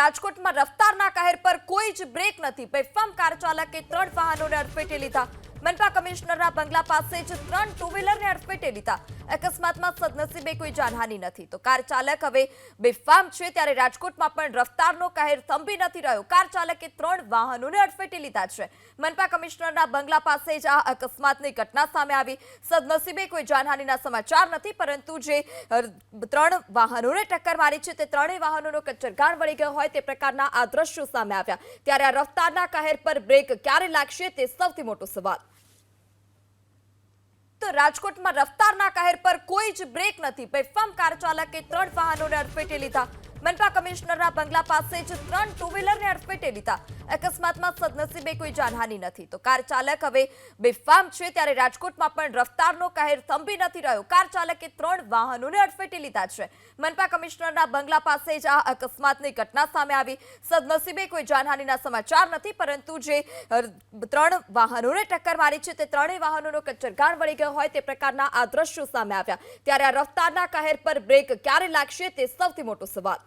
રાજકોટમાં રફતારના કહેર પર કોઈ જ બ્રેક નથી. બેફામ કાર ચાલકે ત્રણ વાહનોને અડફેટે લીધા. મનપા કમિશનરના બંગલા પાસે જ ત્રણ ટુ વ્હીલરને અડફેટે લીધા. અકસ્માતમાં સદનસીબે કોઈ જાનહાની નથી. તો કાર ચાલક હવે બેફામ છે, ત્યારે રાજકોટમાં પણ રફતારનો કહેર થંભી નથી રહ્યો. કાર ચાલકે ત્રણ વાહનોને અડફેટે લીધા છે. મનપા કમિશનરના બંગલા પાસે જ આ અકસ્માતની ઘટના સામે આવી. સદનસીબે કોઈ જાનહાનીના સમાચાર નથી, પરંતુ જે ત્રણ વાહનોને ટક્કર મારી છે, તે ત્રણેય વાહનોનો કચ્છરગાણ વળી ગયો હોય તે પ્રકારના આ દ્રશ્યો સામે આવ્યા. ત્યારે આ રફતારના કહેર પર બ્રેક ક્યારે લાગશે, તે સૌથી મોટો સવાલ. તો રાજકોટમાં રફતારના કહેર પર કોઈ જ બ્રેક નથી. બેફામ કાર ચાલકે ત્રણ વાહનોને અડફેટે લીધા. મનપા કમિશનરના બંગલા પાસે જ ત્રણ ટુ વ્હીલરને અડફેટે લીધા. અકસ્માતમાં સદનસીબે કોઈ જાનહાની નથી. તો કાર ચાલક હવે બેફામ છે, ત્યારે રાજકોટમાં પણ રફતારનો કહેર થંભી નથી રહ્યો. કાર ચાલકે ત્રણ વાહનોને અડફેટે લીધા છે. મનપા કમિશનરના બંગલા પાસે જ આ અકસ્માતની ઘટના સામે આવી. સદનસીબે કોઈ જાનહાનીના સમાચાર નથી, પરંતુ જે ત્રણ વાહનોને ટક્કર મારી છે, તે ત્રણેય વાહનોનો કચ્છરગાણ વળી ગયો હોય તે પ્રકારના આ દ્રશ્યો સામે આવ્યા. ત્યારે આ રફતારના કહેર પર બ્રેક ક્યારે લાગશે, તે સૌથી મોટો સવાલ.